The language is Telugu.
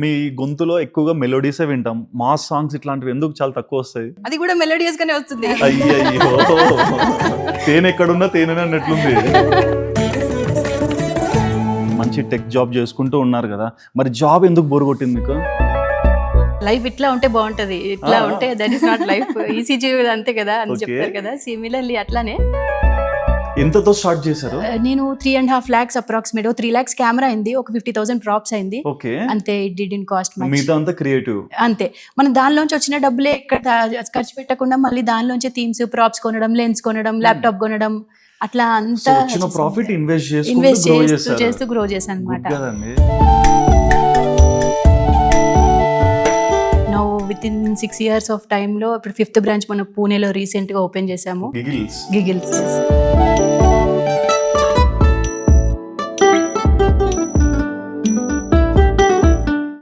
మీ గొంతులో ఎక్కువగా మెలోడీసే వింటాం. మాస్ సాంగ్స్ ఇట్లాంటివి ఎందుకు చాలా తక్కువ వస్తాయి? అది కూడా మెలోడియస్ గానే వస్తుంది. అయ్యయ్యో. తేనె ఎక్కడున్నా తేనె అన్నట్లుంది. మంచి టెక్ జాబ్ చేసుకుంటూ ఉన్నారు కదా. మరి జాబ్ ఎందుకు బోర్ కొట్టింది మీకు? లైఫ్ ఇట్లా ఉంటే బాగుంటది. ఇట్లా. ఉంటే that is not life ECG అంతే కదా అని. చెప్తారు కదా. సిమిలర్లీ అట్లానే ఎంతతో స్టార్ట్ చేశారు? Uh, నేను three and half lakhs approximate three lakhs camera అయింది ఒక ఫిఫ్టీ థౌసండ్ ప్రాప్స్ అయింది. ఓకే. అంతే ఇట్ డిడ్ ఇన్ కాస్ట్ మిగతా అంతా క్రియేటివ్ అంతే. మనం దానిలోంచి వచ్చిన డబ్బులే ఎక్కడ దా- ఖర్చు పెట్టకుండా మళ్ళీ దానిలోంచి థీమ్స్ ప్రాప్స్ కొనడం లెన్స్ కొనడం ల్యాప్టాప్ కొనడం అట్లా అంతా వచ్చిన ప్రాఫిట్ ఇన్వెస్ట్ చేసుకుంటూ ఇన్వెస్ట్ గ్రో చేస్తూ చేస్తూ గ్రో చేశాను అనమాట with in six years of టైంలో ఇప్పుడు ఫిఫ్త్ బ్రాంచ్ మనం పూణేలో రీసెంట్గా ఓపెన్ చేసాము గిగిల్స్ గిగిల్స్